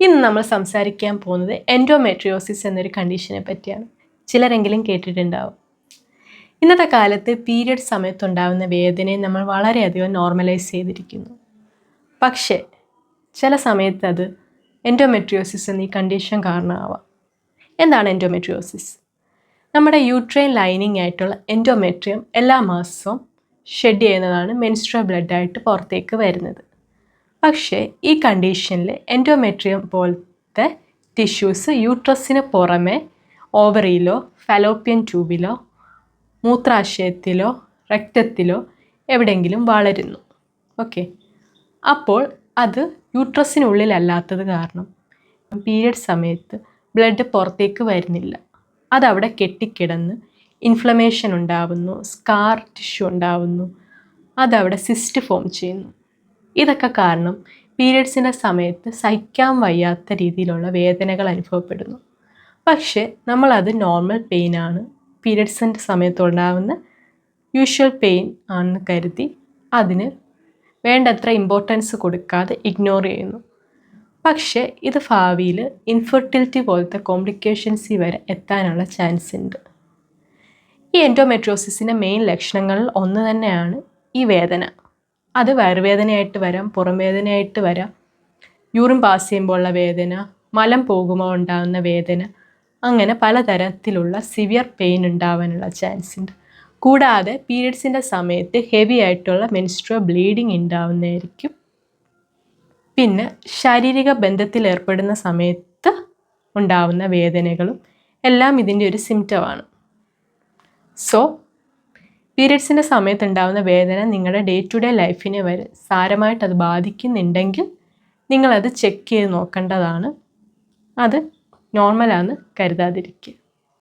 ഇന്ന് നമ്മൾ സംസാരിക്കാൻ പോകുന്നത് എൻഡോമെട്രിയോസിസ് എന്നൊരു കണ്ടീഷനെ പറ്റിയാണ്. ചിലരെങ്കിലും കേട്ടിട്ടുണ്ടാവും. ഇന്നത്തെ കാലത്ത് പീരിയഡ് സമയത്തുണ്ടാകുന്ന വേദനയെ നമ്മൾ വളരെയധികം നോർമലൈസ് ചെയ്തിരിക്കുന്നു. പക്ഷേ ചില സമയത്ത് അത് എൻഡോമെട്രിയോസിസ് എന്നീ കണ്ടീഷൻ കാരണമാവാം. എന്താണ് എൻഡോമെട്രിയോസിസ് നമ്മുടെ യൂട്രൈൻ ലൈനിങ് ആയിട്ടുള്ള എൻഡോമെട്രിയം എല്ലാ മാസവും ഷെഡ് ചെയ്യുന്നതാണ് മെൻസ്ട്രൽ ബ്ലഡായിട്ട് പുറത്തേക്ക് വരുന്നത്. പക്ഷേ ഈ കണ്ടീഷനിൽ എൻഡോമെട്രിയം പോലത്തെ ടിഷ്യൂസ് യൂട്രസിന് പുറമെ ഓവറിയിലോ ഫലോപ്പിയൻ ട്യൂബിലോ മൂത്രാശയത്തിലോ രക്തത്തിലോ എവിടെയെങ്കിലും വളരുന്നു. ഓക്കെ അപ്പോൾ അത് യൂട്രസിനുള്ളിലല്ലാത്തത് കാരണം പീരിയഡ് സമയത്ത് ബ്ലഡ് പുറത്തേക്ക് വരുന്നില്ല. അതവിടെ കെട്ടിക്കിടന്ന് ഇൻഫ്ലമേഷൻ ഉണ്ടാവുന്നു സ്കാർ ടിഷ്യൂ ഉണ്ടാവുന്നു അതവിടെ സിസ്റ്റ് ഫോം ചെയ്യുന്നു. ഇതൊക്കെ കാരണം പീരിയഡ്സിന്റെ സമയത്ത് സഹിക്കാൻ വയ്യാത്ത രീതിയിലുള്ള വേദനകൾ അനുഭവപ്പെടുന്നു. പക്ഷേ നമ്മളത് നോർമൽ പെയിൻ ആണ്. പീരിയഡ്സിന്റെ സമയത്തുണ്ടാകുന്ന യൂഷ്വൽ പെയിൻ ആണെന്ന് കരുതി അതിന് വേണ്ടത്ര ഇമ്പോർട്ടൻസ് കൊടുക്കാതെ ഇഗ്നോർ ചെയ്യുന്നു. പക്ഷേ ഇത് ഭാവിയിൽ ഇൻഫെർട്ടിലിറ്റി പോലത്തെ കോംപ്ലിക്കേഷൻസ് വരെ എത്താനുള്ള ചാൻസ് ഉണ്ട്. ഈ എൻഡോമെട്രോസിസിന്റെ മെയിൻ ലക്ഷണങ്ങളിൽ ഒന്ന് തന്നെയാണ് ഈ വേദന. അത് വയറുവേദനയായിട്ട് വരാം പുറം വേദനയായിട്ട് വരാം. യൂറിൻ പാസ് ചെയ്യുമ്പോഴുള്ള വേദന മലം പോകുമ്പോൾ ഉണ്ടാകുന്ന വേദന അങ്ങനെ പലതരത്തിലുള്ള സിവിയർ പെയിൻ ഉണ്ടാവാനുള്ള ചാൻസ് ഉണ്ട്. കൂടാതെ പീരിയഡ്സിന്റെ സമയത്ത് ഹെവി ആയിട്ടുള്ള മെൻസ്ട്രൽ ബ്ലീഡിങ് ഉണ്ടാവുന്നതായിരിക്കും. പിന്നെ ശാരീരിക ബന്ധത്തിൽ ഏർപ്പെടുന്ന സമയത്ത് ഉണ്ടാവുന്ന വേദനകളും എല്ലാം ഇതിന്റെ ഒരു സിംറ്റമാണ് സോ പീരിയഡ്സിന്റെ സമയത്ത് ഉണ്ടാകുന്ന വേദന നിങ്ങളുടെ ഡേ ടു ഡേ ലൈഫിനെ വരെ സാരമായിട്ട് അത് ബാധിക്കുന്നുണ്ടെങ്കിൽ നിങ്ങളത് ചെക്ക് ചെയ്ത് നോക്കേണ്ടതാണ്. അത് നോർമലാണെന്ന് കരുതാതിരിക്കുക.